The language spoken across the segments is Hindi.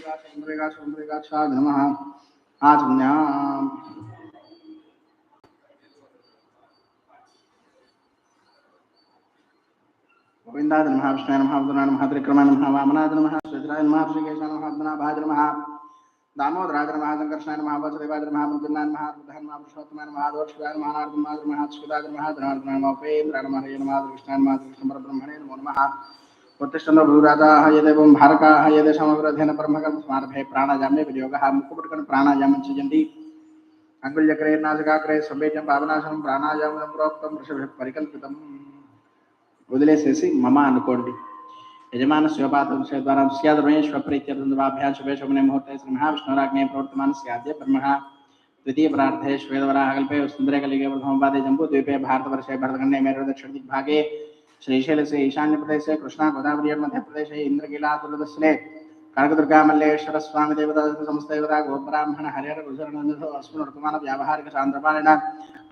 सुंदरेगा सुंदरेगा नमः गोविंदाद नमः विष्णु नमः बुधना नमः त्रिक्रमा नमः श्रीधराय नमः श्रीकेशाय नमः पद्मनाभाय नमः दामोदराय नमः संकर्षणाय नमः वसुदेवाय नमः मुकुन्दाय नमः बुधाय नमः पुरुषोत्तमाय नमः दोषिवाय नमः नारदमाय नमः सुदाय नमः धनार्दनाय नमः उपेन्द्राय नमः हरे नमः कृष्णाय नमः कृष्णपरब्रह्मणे नमो नमः उत्तिष्ठन्तो भूराजाः यदेवं भारकाः यदेषमग्रधेन ब्रह्मकर्म स्मारभे प्राणायामे विनियोगः मुखपुटकन् प्राणायामं सृजन्ति अङ्गुल्यकरे नासिकाग्रे सभ्यजं पावनाशनं प्राणायामं प्रोक्तं वृषभे परिकल्पितम् వదిలేసేసి మమ అనుకోండి యజమాన శివపాతం ద్వారా స్యాదమేశ్వ ప్రీత్యర్థాభ్యాం శుభే శుభనే ముహూర్తే శ్రీ మహావిష్ణురాజ్ఞే ప్రవర్తమాన స్యాద్య బ్రహ్మ द्वितीय प्रार्थे श्वेतवराहकल्पे सुन्दरे कलिगे प्रथमपादे जम्बूद्वीपे भारतवर्षे भरतखण्डे मेरु दक्षिणदिग्भागे श्रीशैलस्य ईशान्यप्रदेशे कृष्णा गोदावरी मध्यप्रदेशे इन्द्रकीलातुलदस्ले कनकदुर्गा मल्लेश्वर स्वामी देवता समस्तदेवता गोब्राह्मण हरिहर गुजरनन्दो अस्मिन् वर्तमान व्यावहारिक सान्द्रपाणिन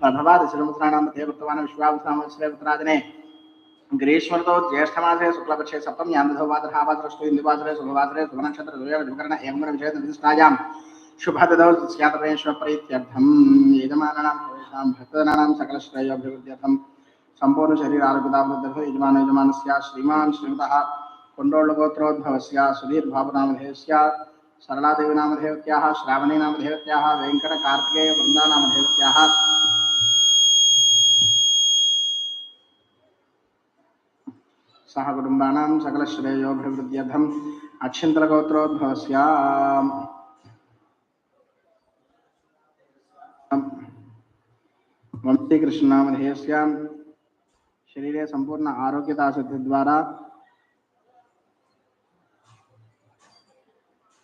प्रभवाद शिरमुद्राणां मध्ये वर्तमान विश्वावसामश्रे पुत्रादिने ग्रीष्मर्तो ज्येष्ठमासे शुक्लपक्षे सप्तम यामधो वादरावादरस्तु इन्दुवादरे शुभवादरे शुभनक्षत्र दुर्योगकरण एवं विषय निर्दिष्टायां शुभददौ स्यातमेश्वर प्रीत्यर्थं यजमानानां सम्पूर्ण शरीर आरोग्यदावृद्धः यजमान यजमानस्य श्रीमान् श्रीमतः। कुण्डोळगोत्रोद्भवस्य सुधीर्भावनामधेयस्य सरलादेवी नामधेवत्याः श्रावणी नामधेवत्याः वेङ्कटकार्तिकेय वृन्दा नामधेवत्याः सह कुटुम्बानां सकलश्रेयोभिवृद्ध्यर्थम् अक्षिन्तलगोत्रोद्भवस्य वंशीकृष्णनामधेयस्य शरीरे सम्पूर्ण आरोग्यतासिद्धिद्वारा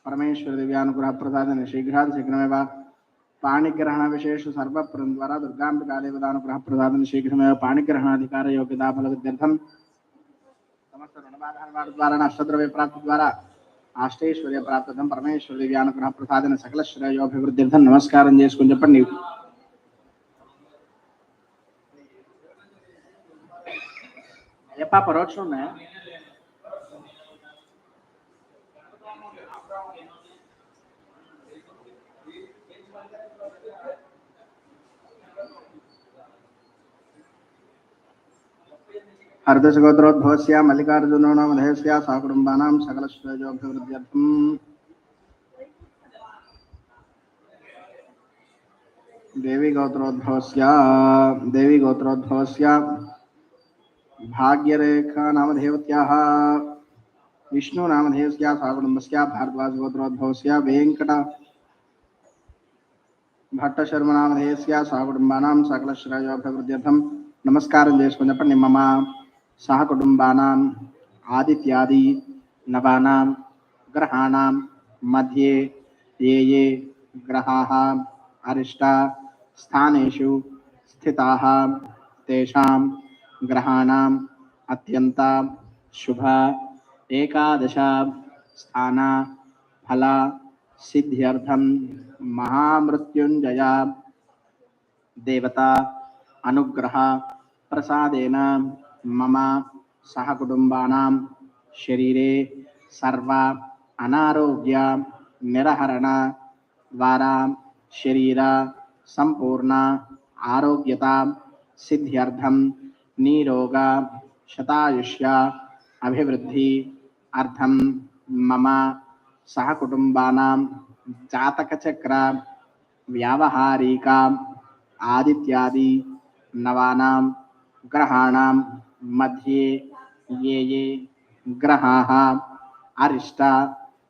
परमेश्वरदिव्यानुग्रहप्रसादेन शीघ्रात् शीघ्रमेव पाणिग्रहणविशेषु सर्वप्रद्वारा दुर्गाम्बिकादेवतानुग्रहप्रसादेन शीघ्रमेव पाणिग्रहणाधिकारयोग्यताफलविद्यर्थं समस्त ऋणबाधानिवारणद्वारा अष्टद्रव्य प्राप्ति द्वारा అష్టైశ్వర్య ప్రాప్తం పరమేశ్వర దివ్యానుగ్రహ ప్రసాదన సకల శ్రేయోభివృద్ధ్యర్థం నమస్కారం చేసుకుని చెప్పండి paparocho now. अर्धसगोत्रोद्भवस्य मल्लिकार्जुनोणमधेयस्य सहकुटुम्बानां सकलस्वयोभिवृद्ध्यर्थम् देवी गोत्रोद्भवस्य भाग्यरेखा नामधेवत्याः। विष्णुनामधेयस्या सार्वडम्बस्या भारद्वाजगोत्रोद्भवस्या वेङ्कट भट्टशर्मनामधेयस्या सहकुटुम्बानां सकलश्रेयोभिवृद्ध्यर्थं नमस्कारं देशपञ्जपणि मम सहकुटुम्बानाम् आदित्यादि नवानां, ग्रहाणां मध्ये ये ये ग्रहाः, अरिष्टा, स्थानेषु स्थिताः, तेषां ग्रहाणाम् अत्यंता शुभा एकादशा स्थाना फला सिद्ध्यर्थम महामृत्युंजया देवता अनुग्रह प्रसाद मम सहकुटुंबा शरीरे सर्व अनारोग्य निरहरण द्वारा शरीर संपूर्ण आरोग्यता सिद्ध्यर्थम नीरोग शतायुष्य अभिवृद्धि अर्थम मम सहकुटुबा जातकचक्र व्यावहारिका आदित्यादि नवा ग्रहा मध्ये ये ये ग्रहा, अरिष्ट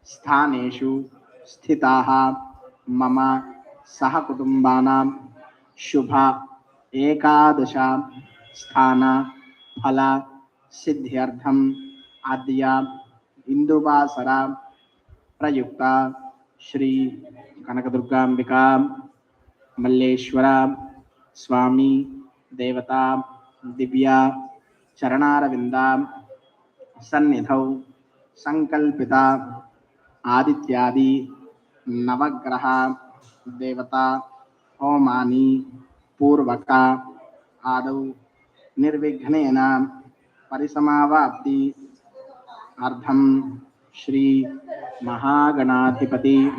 स्थानेषु स्थिता मम सहकुटुम्बानां शुभ एकादशा स्थान, फल, सिद्ध्यर्थम, आद्या हिंदुवासरा प्रयुक्ता, श्री कनकदुर्गाबिका मल्लेश्वरा, स्वामी, देवता, दिव्या चरणारविंदा सन्निधौ, संकल्पिता, आदित्यादि, नवग्रह, देवता होमानी पूर्वका, आदौ निर्विघ्न परिसमावाप्ति। अर्धम श्री महागणाधिपति।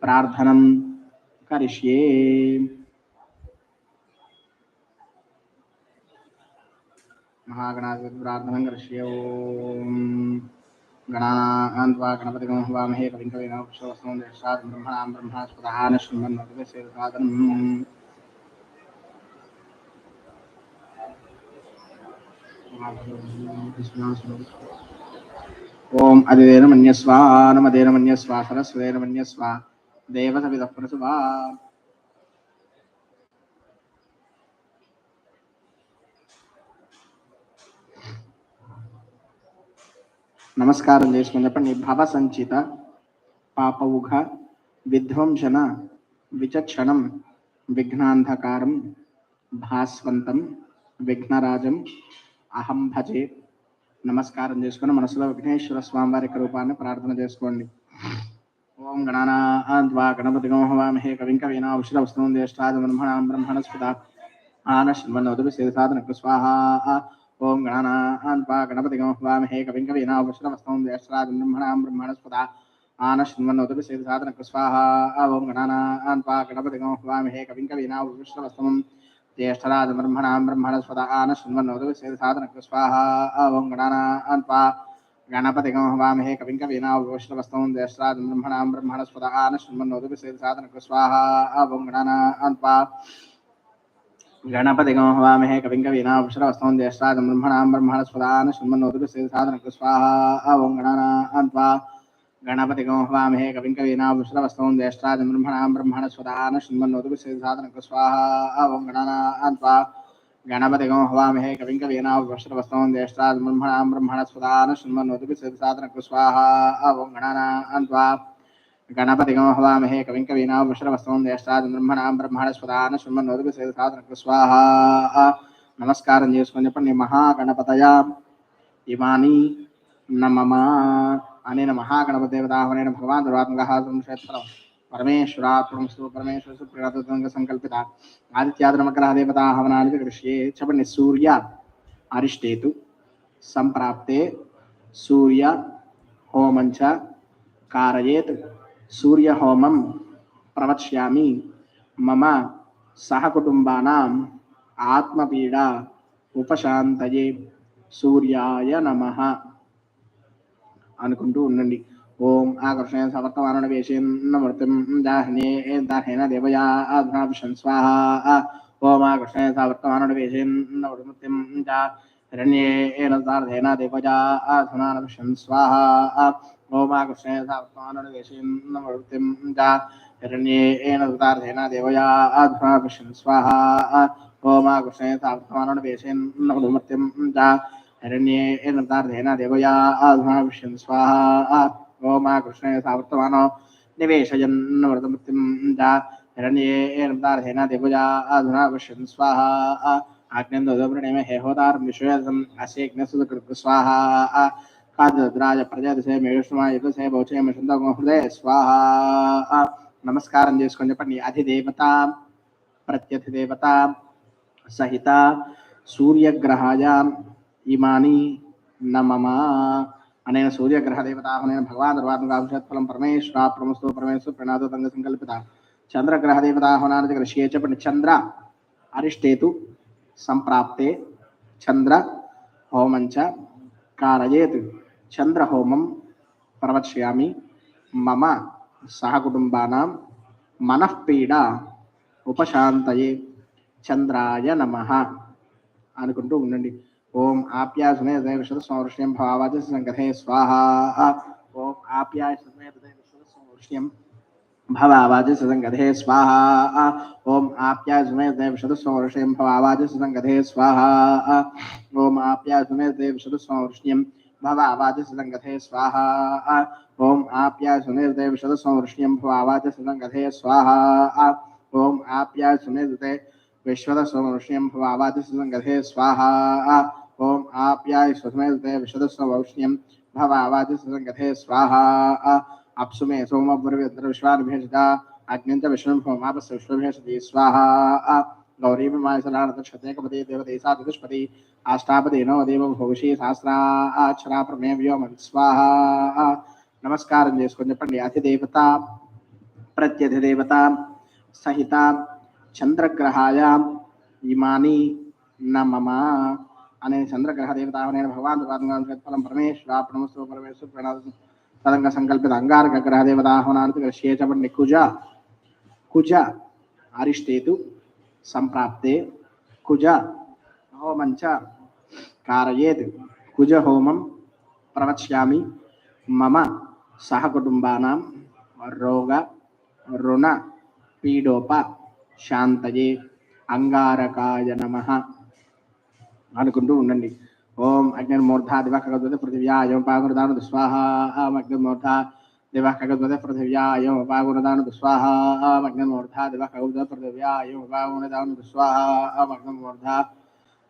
प्रार्थना करिष्ये। महागणाधिपति, प्रार्थना करिष्ये। ओम गणा गणपति हवामहे, कविं कवीनां ब्रह्मणां ब्रह्मास्पदः न शृण्वन्नोति साधनम् ఓం అదిదేన మన్యస్వ నమదేన మన్యస్వ సరస్వదేన మన్యస్వ దేవసవిద ప్రసువా నమస్కారం చేసుకుని చెప్పండి. భవ సంచిత పాపౌఘ విధ్వంసన విచక్షణం విఘ్నాంధకారం భాస్వంతం విఘ్నరాజం అహం భజే. నమస్కారం చేసుకుని మనసులో విఘ్నేశ్వర స్వామి వారి రూపాన్ని ప్రార్థన చేసుకోండి. ఓం గణానాద్వా గణపతి హవామహే కవిం కవీనా ఉషిత వస్తుం జ్యేష్ఠాద బ్రహ్మణాం బ్రహ్మణస్పద ఆన శృణ్వన్నోదపి సేదసాదన స్వాహ. ఓం గణానాద్వా గణపతి హవామహే కవిం కవీనా ఉషిత వస్తుం జ్యేష్ఠాద బ్రహ్మణాం బ్రహ్మణస్పద ఆన శృణ్వన్నోదపి సేదసాదన స్వాహ. ఓం గణానాద్వా గణపతి గోహవామహే కవిం కవీనా ఉషిత వస్తుం ज्येष्ठराज ब्रह्मणां ब्रह्मणस्पद आन शृण्वन्नोदु साधन स्वाहा ओं गणानान्त्वा गणपतिगं हवामहे कविं कवीना वैष्णवस्तौ ज्येष्ठराज ब्रह्मणां ब्रह्मणस्पद आन शृण्वन्नोदु साधन स्वाहा ओं गणानान्त्वा गणपतिगं हवामहे कविं कवीना वैष्णवस्तौ ज्येष्ठराज ब्रह्मणां ब्रह्मणस्पद आन शृण्वन्नोदु साधन स्वाहा ओं गणानान्त्वा गणपतिगं हवामहे कविं कवीना विश्रवस्तौ ज्येष्ठाज ब्रह्मणां ब्रह्मणस्वदान शृण्वन्नोतु साधन स्वाहा ओं गणानान्त्वा गणपतिगं हवामहे कविं कवीना विश्रवस्तौ ज्येष्ठाज ब्रह्मणां ब्रह्मणस्वदान शृण्वन्नोतु साधन स्वाहा ओं गणानान्त्वा गणपतिगं हवामहे कविं कवीना विश्रवस्तौ ज्येष्ठाज ब्रह्मणां ब्रह्मणस्वदान शृण्वन्नोतु साधन स्वाहा నమస్కారం చేసుకొని చెప్పండి మహాగణపతయ ఇమాని నమమా అనేన మహాగణపదేవతాహనేన భగవాన్ దుర్వాత్మకः సంక్షేత్రం పరమేశ్వరాత్మస్తు పరమేశ్వర ప్రణతంగ సంకల్పిత ఆదిత్యాద్రమకరः దేవతాः హవనాని కృష్యే చెప్పండి సూర్య అరిష్టేతు సంప్రాప్తే సూర్య హోమంచ కారయేత్ సూర్య హోమం ప్రవక్ష్యామి మమ సహకుటుంబానాం ఆత్మపీడ ఉపశాంతయే సూర్యాయ నమః అనుకుంటూ ఉండండి. ఓం ఆకర్షణ సమర్థమాన వేషేన్నమృతిం దాహ్నే దాహేన దేవయా ఆధ్నాభిషన్ స్వాహ. ఓం ఆకర్షణ సమర్థమాన వేషేన్నమృతిం దా హిరణ్యేన దార్ధేన దేవజా ఆధ్నాభిషన్ స్వాహ. ఓం ఆకృష్ణ ఆకర్షణ సమర్థమాన వేషేన్నమృతిం దా హిరణ్యేన దార్ధేన దేవజా ఆధ్నాభిషన్ స్వాహ. ఓం ఆకృష్ణ ఆకర్షణ సమర్థమాన వేషేన్నమృతిం దా हिरण्ये नृतार्धेन देवया आध्माविष्यन् स्वाहा ओमा कृष्णे सावर्तमानो निवेशयन् व्रतमृत्युं च हिरण्ये नृतार्धेन देवया आधुनाविष्यन् स्वाहा आज्ञन्दोदवृणेम हेहोदारं विश्वेदम् अस्यज्ञसुकृत् स्वाहा काद्राज ప్రజాదశే మేషమా యుగసే భౌచే మషంతో హృదయ స్వాహ నమస్కారం చేసుకొని చెప్పండి అధిదేవత ప్రత్యధిదేవత సహిత సూర్యగ్రహాయ ఇమాని నమమా అనైన సూర్యగ్రహ దేవతాహనేన భగవాన్ దర్వాత్మకాంశత్ఫలం పరమేశ్వర ప్రమస్తో పరమేశ్వర ప్రణాదో తంగ సంకల్పిత చంద్రగ్రహ దేవతాహనానికి కృష్యే చెప్పండి చంద్ర అరిష్టేతు సంప్రాప్తే చంద్ర హోమంచ కారయేత్ చంద్ర హోమం ప్రవక్ష్యామి మమ సహకుటుంబానాం మనఃపీడ ఉపశాంతయే చంద్రాయ నమ అనుకుంటూ ఉండండి. ओम आप्या सुने आप्यासने हृदयविशद सौरष्यम भावाच संग्रहे स्वाहा। ओम आप्या सुने आप्यासने हृदयविशद सौरष्यम भवावाज संगते स्वाहा। ओम आप्या सुने आप्यासने हृदयविशद सौरष्यम भवावाज संगते स्वाहा। ओम आप्या सुने आप्यासने हृदयविशद सौरष्यम भवावाज संगते स्वाहा। ओम आप्या सुने आप्यासने हृदयविशद सौरष्यम भवावाज संगते स्वाहा। ओम आप्या सुने हृदय దై విశ్వద సమృష్యం భవావాది సంగధే స్వాహ ఓం ఆప్యాయ స్వసమే విశదస్వౌష్ణ్యం భవావాది సంగధే స్వాహ అప్సుమే సోమపురవిద్ర విశ్వాభిషిత అగ్నించ విష్ణుభోమాపస్ విశ్వభేషతి స్వాహ गौरी मायसलाक्षतेकपति देवदेशा चतुष्पति अष्टापति नवदेव भविषी सहस्राक्षरा प्रमेय व्योम स्वाहा నమస్కారం చేసుకొని చెప్పండి అధిదేవత ప్రత్యధిదేవత సహిత చంద్రగ్రహాయ ఇమాని నమమ అనే చంద్రగ్రహ దేవత భగవాన్ ప్రతిఫలం పరమేశ్వర ప్రణమస్వ పరమేశ్వర ప్రణాద తదంగ సంకల్పిత అంగారక గ్రహ దేవత ఆహ్వానానికి కుజ. కుజ అరిష్టేతు సంప్రాప్తే కుజ హోమంచ కారయేత్ కుజ హోమం ప్రవక్ష్యామి మమ సహకుటుంబానాం రోగ రుణ పీడోప శాంతయే అంగారకాయ నమ అనుకుంటూ ఉండండి ఓం అగ్నిర్మూర్ధ దివ కగద్వత పృథివ్యాయం పాగురదాను స్వాహ అగ్నిర్మూర్ధ దివ కగద్వత పృథివ్యాయం పాగురదాను స్వాహ అగ్నిర్మూర్ధ దివ కగద్వత పృథివ్యాయం పాగురదాను స్వాహ అగ్నిర్మూర్ధ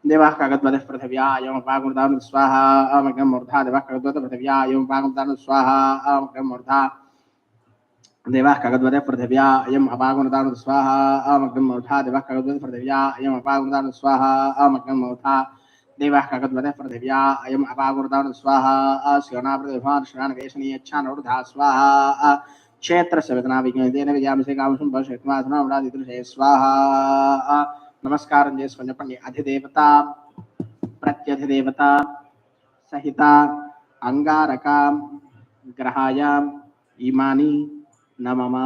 देवाः कागद्वदः पृथिव्या एवमुपागुर्दानु स्वाहा अमग्नं मूर्धा देवाः कागद्वद पृथिव्या एवमुपागुर्दानु स्वाहा अमग्नं मूर्धा देवाः कागद्वदः पृथिव्या अयम् अपागुर्दानु स्वाहा अमग्नं मूर्धा देवाः कागद्वदः पृथिव्या अयम् अपागुर्दानु स्वाहा अमग्नं मूर्धा देवाः कागद्वदः पृथिव्या अयम् अपागुर्दानु स्वाहा शिवनाप्रतिभान् श्रवणकेशनीयच्छानूर्धा स्वाहा क्षेत्रस्य वेदना विज्ञानेन विद्यामिसे कामसं पशुत्मासनामरादिदृशे स्वाहा నమస్కారం చేసుకొని చెప్పండి అధిదేవత ప్రత్యధిదేవత సహిత అంగారక గ్రహాయ ఇమాని నమమ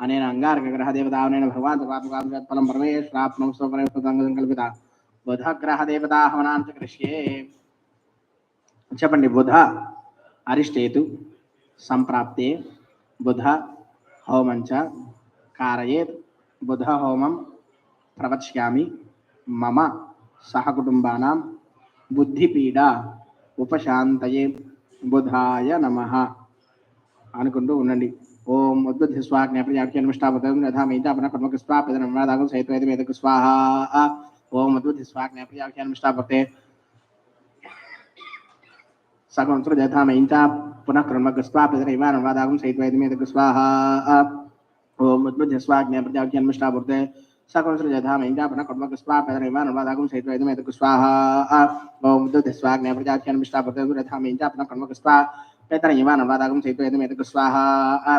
అనేన అంగారక గ్రహ దేవత భగవాన్ భగవాన్ ఫలం పరమేశ్వరాత్మం సంకల్పిత బుధ గ్రహ దేవత హవనాంత కృష్యే చెప్పండి బుధ అరిష్టేతు సంప్రాప్తే బుధ హోమంచ కారయేత్ బుధ హోమం ప్రవక్ష్యామి మమ సహకుటుంబానాం బుద్ధిపీడ ఉపశాంతయే బుధాయ నమ అనుకుంటూ ఉండండి. ओम उद्बुद्ध स्वाग्ने प्रजापति अनुष्ठा बतम रथा मेता अपना कर्म के स्वाहा पदन दागो सहित वेद वेद स्वाहा। ओम उद्बुद्ध स्वाग्ने प्रजापति अनुष्ठा बते सकलंत्र जथा मेता पुनः कर्म के स्वाहा पदन इवान हमरा दागो सहित वेद वेद स्वाहा। ओम अनुष्ठा बते पुनः कर्म के स्वाहा पदन इवान दागो सहित वेद वेद स्वाहा। ओम उद्बुद्ध स्वाग्ने प्रजापति अनुष्ठा बते रथा मेता पुनः कर्म पेतर सहित वेद स्वाहा।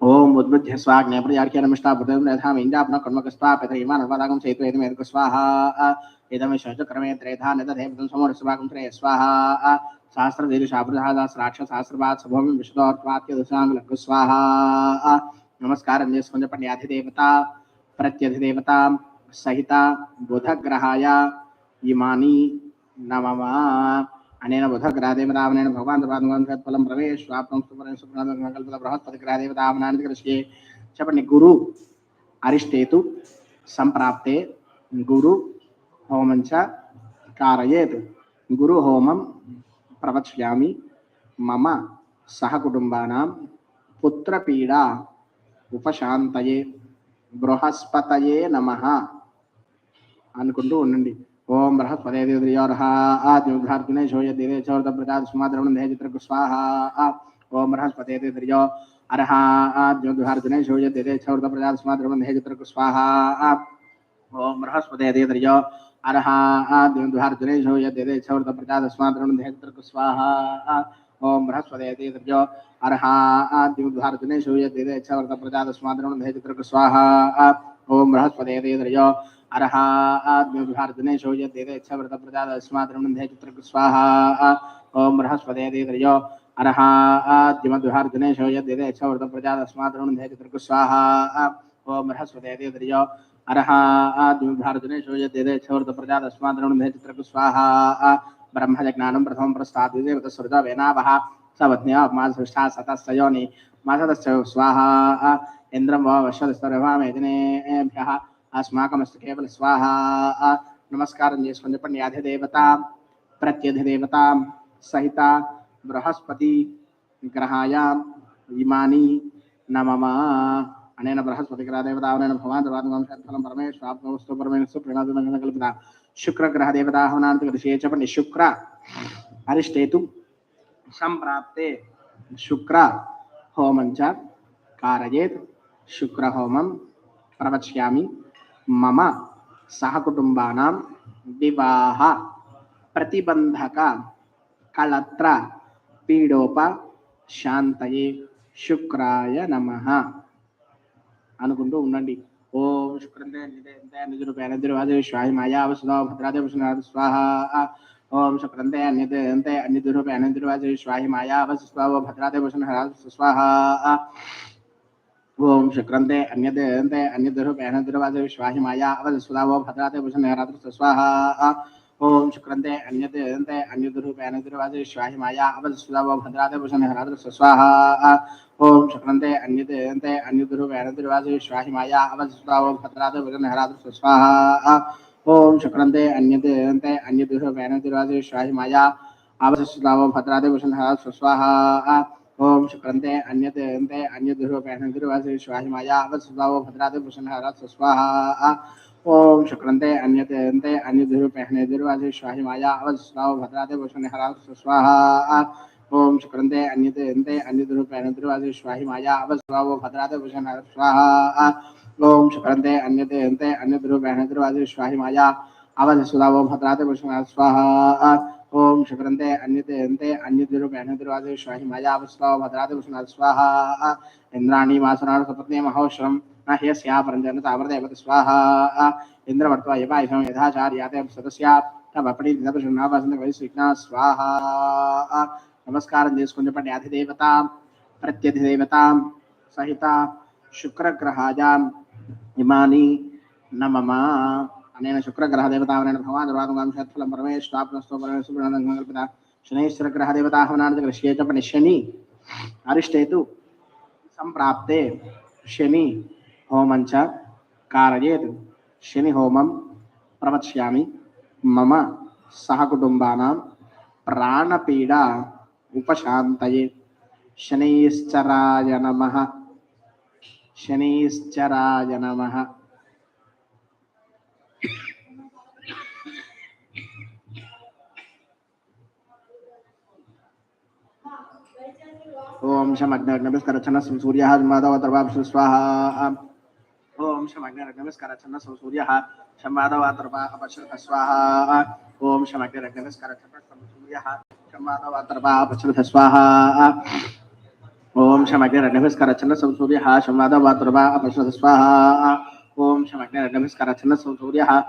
ఓం ఉద్బుద్ధ్య స్వా జ్ఞాపరియాఖ్యానమిష్టా బుద్ధం రథామిందాపున కర్మకస్వాపత హిమానుపదాగం చేతువేదం ఎదుగు స్వాహ? ఇదమి శోచక్రమే త్రేధా నిదధేపదం సమోర స్వాగం త్రయ స్వాహ? సహస్రదీరుషాభృదాదాస్రాక్ష సహస్రపాత్ సభోమి విషదోర్వాత్య దుసాంగులకు స్వాహ? నమస్కారం చేసుకుని పండ్యాధిదేవత ప్రత్యధిదేవత సహిత బుధగ్రహాయ ఇమాని నమమా అనేన బుధ ग्रादेव रावणेन भगवान पादुगंधत्फलम प्रवेश स्वाप्तम सुपरन చెప్పండి గురు అరిష్టేతు సంప్రాప్తే గురు హోమంచ కారయేత్ గురు హోమం ప్రవక్ష్యామి మమ సహకుటుంబానాం పుత్రపీడా ఉపశాంతయే బృహస్పతయే నమ అనుకుంటూ ఉండండి ओम बृहस्पते देवद्रियोरः आद्योद्धार्जुने शोयदिवे चोर्दप्रचादस्माद्रवणधेजित्र स्वाहा। ओम बृहस्पते देवद्रियो अरः। आद्योद्धार्जुने शोयदिवे चोर्दप्रचादस्माद्रवणधेजित्र स्वाहा। ओम बृहस्पते देवद्रियो अरः। आद्योद्धार्जुने शोयदिवे चोर्दप्रचादस्माद्रवणधेजित्र स्वाहा। ओम बृहस्पते देवद्रियो अरः। आद्योद्धार्जुने शोयदिवे चोर्दप्रचादस्माद्रवणधेजित्र स्वाहा। ओम बृहस्पते అర్హాద్విహార్జునే శోయద్దేత యక్షవ్రత ప్రజాత తస్మాద్రమణే చిత్రకు స్వాహ. ఓం బృహస్పదే దేత్రయో అర్హాద్యమద్విహార్జునే శోయద్దేత యక్షవ్రత ప్రజాత తస్మాద్రమణే చిత్రకు స్వాహ. ఓం బృహస్పదే దేత్రయో అర్హాద్యమద్విహార్జునే శోయద్దేత యక్షవ్రత ప్రజాత తస్మాద్రమణే చిత్రకు స్వాహ. బ్రహ్మజ్ఞానం ప్రథమం ప్రస్థాద్విదేవత సృజ వేనావహ. సవజ్ఞ మా సృష్టా సతస్తయోని మా సతస్య స్వాహ. ఇంద్రం వా వర్ష స్తరభామేదినేభ్య अस्माकमस्तु स्वाहा। नमस्कार याधिदेवता प्रत्यधिदेवता, सहिता, बृहस्पति, ग्रहायां नम। नमम बृहस्पति ग्रह देवता अनेन भवान शुक्र ग्रह देवता हवनांत ऋषि च पण्य शुक्र। अरिष्टेतु संप्राप्ते शुक्र। होमं च शुक्र होमं प्रवक्ष्यामि। మమ సహకుటుంబానాం వివాహ ప్రతిబంధక కళత్ర పీడోప శాంతయే శుక్రాయ నమ. అనుకుంటూ ఉండండి. ఓం శుక్రందే నిజరూపేణిరు వాదేశ్వాయ మాయావసుదో భద్రాదేవసునాథ స్వాహ. ఓం శుక్రందే అన్యతే అంతే అన్యదురూపేణిరు వాదేశ్వాయ మాయావసు స్వాహ భద్రాదేవసునాథ స్వాహ. ओम शुक्रंते अन्यते अन्ते अन्यद्रूपे अनद्रवादे स्वाहि माया अवस्वाव भद्रादे भूषण हराद्र स्वाहा। ओम शुक्रंते अन्यते अन्ते अन्यद्रूपे अनद्रवादे स्वाहि माया अवस्वाव भद्रादे भूषण हराद्र स्वाहा। ओम शुक्रंते अन्यते अन्ते अन्यद्रूपे अनद्रवादे स्वाहि माया अवस्वाव भद्रादे भूषण हराद्र स्वाहा। ओम शुक्रंते अन्यते अन्ते अन्यद्रूपे अनद्रवादे स्वाहि माया अवस्वाव भद्रादे भूषण हराद्र स्वाहा। ओम शुक्रंते अन्यते अन्ते अन्यधुरु पहने दुर्वाधि स्वाहि माया अवस्वाव भद्राते भूषण हरा स्वाहा ओम शुक्रंते अन्यते अन्ते अन्यधुरु पहने दुर्वाधि स्वाहि माया अवस्वाव भद्राते भूषण हरा स्वाहा ओम शुक्रंते अन्यते अन्ते अन्यधुरु पहने दुर्वाधि स्वाहि माया अवस्वाव भद्राते भूषण हरा स्वाहा ओम शुक्रंते अन्यते अन्ते अन्यधुरु पहने दुर्वाधि स्वाहि ఓం శుభ్రంతే అన్యతే అన్యదిరు మేహదిర్వాది విశ్వాహిమాయావస్లో భద్రాదిభూషణాది స్వాహ. ఇంద్రాణి మాసునాడు సపత్ని మహోశ్రం నహ్యస్యా పరంజన తామరదేవత స్వాహ. ఇంద్రవర్త్వ యపాయుషం యథాచార్యాతే సదస్యా తపపడి దినపృష్ణాభాసంత వైశ్విఘ్న స్వాహ. నమస్కారం చేసుకునేటువంటి అధిదేవతాం ప్రత్యధిదేవతాం సహిత శుక్రగ్రహాజాం ఇమాని నమమా. अनेन शुक्रग्रहदेवतावनेन भगवान् दुर्वादुगांशत्फलं परमेश्वाप्नस्तो परमेश्वरकल्पिता शनैश्वरग्रहदेवताहवनानदृश्ये च पनिशनि अरिष्टे तु सम्प्राप्ते शनि होमं च कारयेत् शनिहोमं प्रवक्ष्यामि मम सहकुटुम्बानां प्राणपीडा उपशान्तये शनैश्चराय नमः शनैश्चराय नमः ओम सूर्यः ओम शमग्नग्नभिस्करच्छन्न सूर्यः अपश्रुत स्वाहा ओम शमग्नग्नभिस्करच्छन्न सूर्यः शम्माधवातर्वा अपश्रुत स्वाहा ओम सूर्यः शम्माधवातर्वा अपश्रुत स्वाहा ओम सूर्यः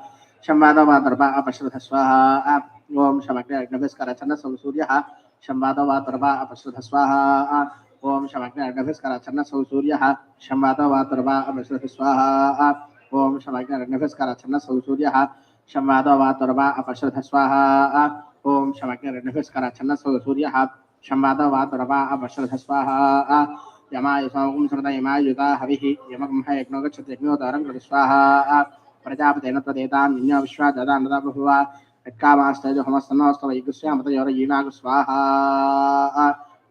शम्माधवातर्वा अपश्रुत स्वाहा ओम सूर्यः शंवादवातर्वा अपश्रुत स्वाहा ओम शमग्न अग्नभिस्कर छन्न सौ सूर्यः शंवादवातर्वा अपश्रुत स्वाहा ओम शमग्न अग्नभिस्कर छन्न सौ सूर्यः शंवादवातर्वा अपश्रुत स्वाहा ओम शमग्न अग्नभिस्कर छन्न सौ सूर्यः शंवादवातर्वा अपश्रुत स्वाहा यमाय सोमकुं सृत यमायुता हविः। यमकं यज्ञो गच्छति कृत स्वाहा प्रजापतेन त्वदेतान् निन्यो विश्वा ददा नदा बहुवा యత్కామాస్తేజో హమస్తన్నోస్తవ యజ్ఞశ్యామత ఎవర ఈనాగు స్వాహ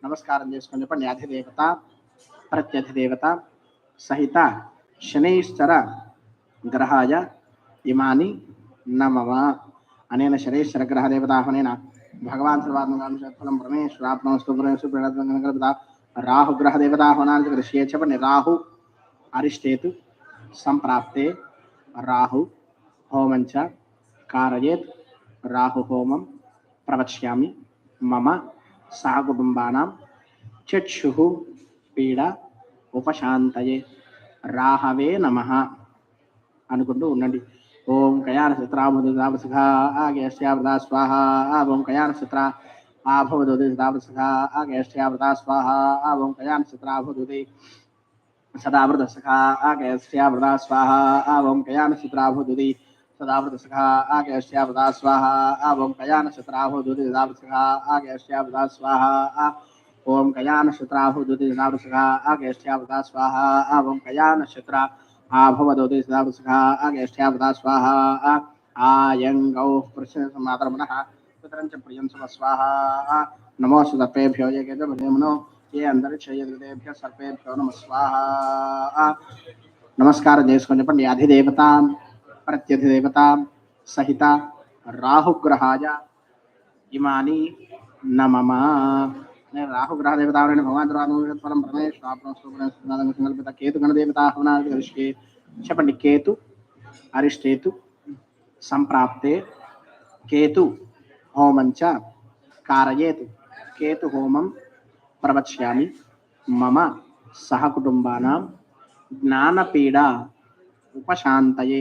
నమస్కారం చేసుకొని చెప్పండి అధిదేవత ప్రత్యధిదేవత సహిత శనైశ్చర గ్రహాయ ఇమాని నమవ. అనేన శనైశ్వర గ్రహ భగవాన్ సర్వాత్మకాంశఫలం పరమేశ్వరాత్మస్తు పరమేశ్వర రాహు గ్రహ దేవతాహనానికి చెప్పండి రాహు అరిష్టేతు సంప్రాప్తే. రాహు హోమంచ కారయేత్ రాహుహోమం ప్రవక్ష్యామి మమ సహకుటుంబానాం చక్షు పీడ ఉపశాంతయే రాహవే నమ అనుకుంటూ ఉండండి ఓం కయాన చిత్రాభుదావసుఖ ఆగేష్యావృతా స్వాహ ఓం కయాన సిత్ర ఆభవదుది సదావృసుఖ స్వాహ ఓం కయాన చిత్రాభుదుది సదావృత సఖ ఆగేష్యావృతా స్వాహ ఓం కయాన చిత్రాభుదుది सदावृतसखा आगेश्यावदा स्वाहा। ओं कयानशत्राहो ज्योतिदावृतसखा आगेश्यावदा स्वाहा। ओं कयानशत्राहो ज्योतिदावृतसखा आगेश्यावदा स्वाहा। ओं कयानशत्रा स्वाहा। आयं गौः पृच्छमातर्मणः पितरं च प्रियं नमो सुदपेभ्यो ये गजमनो ये अंतरिक्ष सर्पेभ्यो नमः स्वाहा। नमस्कार देश ప్రత్యధిదేవతా సహిత రాహుగ్రహాయ ఇమాని నమమ నేను రాహుగ్రహ దేవతావరణ భగవాన్ ప్రమేయ శ్రాపణం కేతు గణదేవత చెప్పండి కేతు అరిష్టేతు సంప్రాప్తే కేతు హోమంచ కారయేతు కేతు హోమం ప్రవచ్యామి మమ సహకుటుంబానా జ్ఞానపీడ ఉపశాంతయే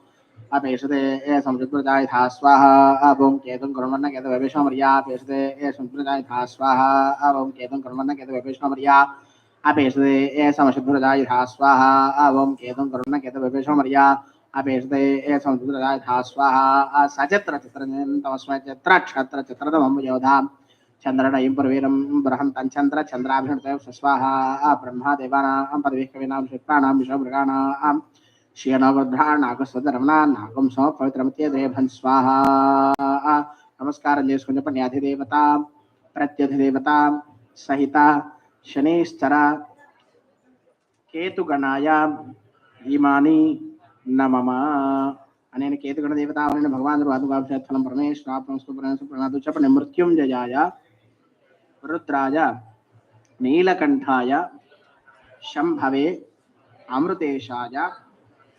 कर्मन्न केतु विश्वमर्या अपेक्षते ए संशुद्धुर्जाय धा स्वाहा आवं केतुं कर्मन्न केतु विश्वमर्या अपेक्षते ए संशुद्धुर्जाय धा स्वाहा आवं केतुं कर्मन्न केतु विश्वमर्या अपेक्षते ए समशुद्धुर्जाय धा स्वाहा आवं केतुं कर्मन्न केतु विश्वमर्या अपेक्षते ए संशुद्धुर्जाय धा स्वाहा सचित्र चित्रं तमस्मै चित्र क्षत्र चित्रतमं योधाम् चंद्रनयं परवीरं बृहन्तं चन्द्र चन्द्राभिषणतयो स्वस्वाहा ब्रह्मा देवानां पदवीकवीनां क्षेत्राणां विषमृगाणां శ్రీనవద్రాణాగస్వధరమణ నాగం సమ పవిత్రమతే దేభన్ స్వాహ నమస్కారం చేసుకుని చెప్పండి అధిదేవత ప్రత్యధిదేవత సహిత శనేశ్చర కేతుగణాయ ఇమాని నమమ అనేన కేతుగణ దేవత అనేన భగవాన్ రాధుగాభిషేత్ఫలం పరమేశ్వరాపంస్తు ప్రణాదు చెప్పండి మృత్యుంజయాయ రుద్రాయ నీలకంఠాయ శంభవే అమృతేశాయ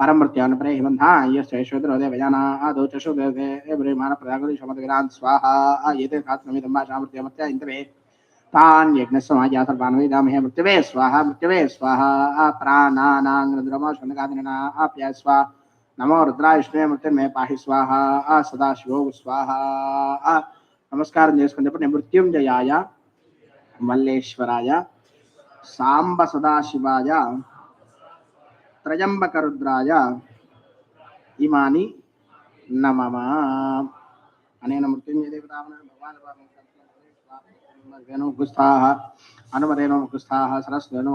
प्रे हिमंधा यस्य ऐश्वर्योदय वजाना आदौ चशुदेवे ब्रह्माण प्रदागति शमदग्रान स्वाहा येते खात्रमिदं भाषामृत्यमत्या इन्द्रे तान् यज्ञस्समाया सर्वान्वेदामहे मृत्यवे स्वाहा मृत्यवे स्वाहा प्राणानाङ्ग्रद्रमा शनगादिना आप्याय स्वाहा नमो रुद्राविष्णुवे मृत्युर्मे पाहि स्वाहा सदाशिवो स्वाहा నమస్కారం చేసుకుని చెప్పండి మృత్యుంజయాయ మల్లేశ్వరాయ సాంబ సదాశివాయ త్రయంబకరుద్రాయ ఇమాని నమమా. అనేన మృత్యుంజయ దేవతామన భగవాన్ ముఖస్థాః అనుమదేన ముఖస్థాః సరస్వేన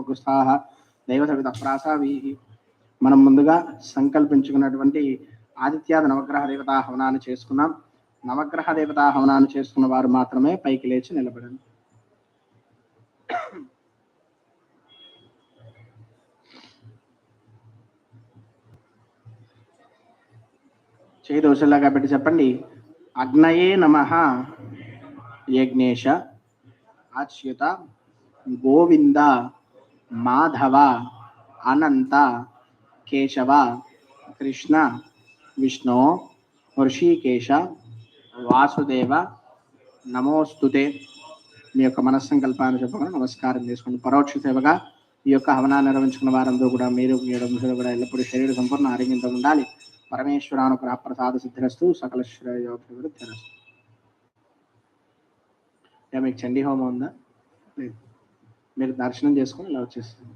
దైవసవిత ప్రాసావీహి మనం ముందుగా సంకల్పించుకున్నటువంటి ఆదిత్యాది నవగ్రహ దేవతా హవనాన్ని చేసుకున్నాం. నవగ్రహ దేవతా హవనాన్ని చేసుకున్న వారు మాత్రమే పైకి లేచి నిలబడండి. చేయి దోశలాగా పెట్టి చెప్పండి. అగ్నయే నమ. యజ్ఞేశ. ఆచ్యుత. గోవింద. మాధవ. అనంత. కేశవ. కృష్ణ. విష్ణు. హృషికేశ వాసుదేవ. నమోస్తుతే. మీ యొక్క మనస్సంకల్పాన్ని చెప్పకుండా నమస్కారం చేసుకోండి పరోక్ష సేవగా ఈ యొక్క హవనాన్ని నిర్వహించుకున్న వారందరూ కూడా మీరు మీ కూడా ఎల్లప్పుడూ శరీర సంపూర్ణ ఆరోగ్యంతో ఉండాలి. పరమేశ్వరానుగ్రహ ప్రసాద సిద్ధిరస్తు సకల శ్రేయోభివృద్ధిరస్తు మీకు చండీ హోమం ఉందా? లేదు. మీరు దర్శనం చేసుకొని ఇలా వచ్చేస్తుంది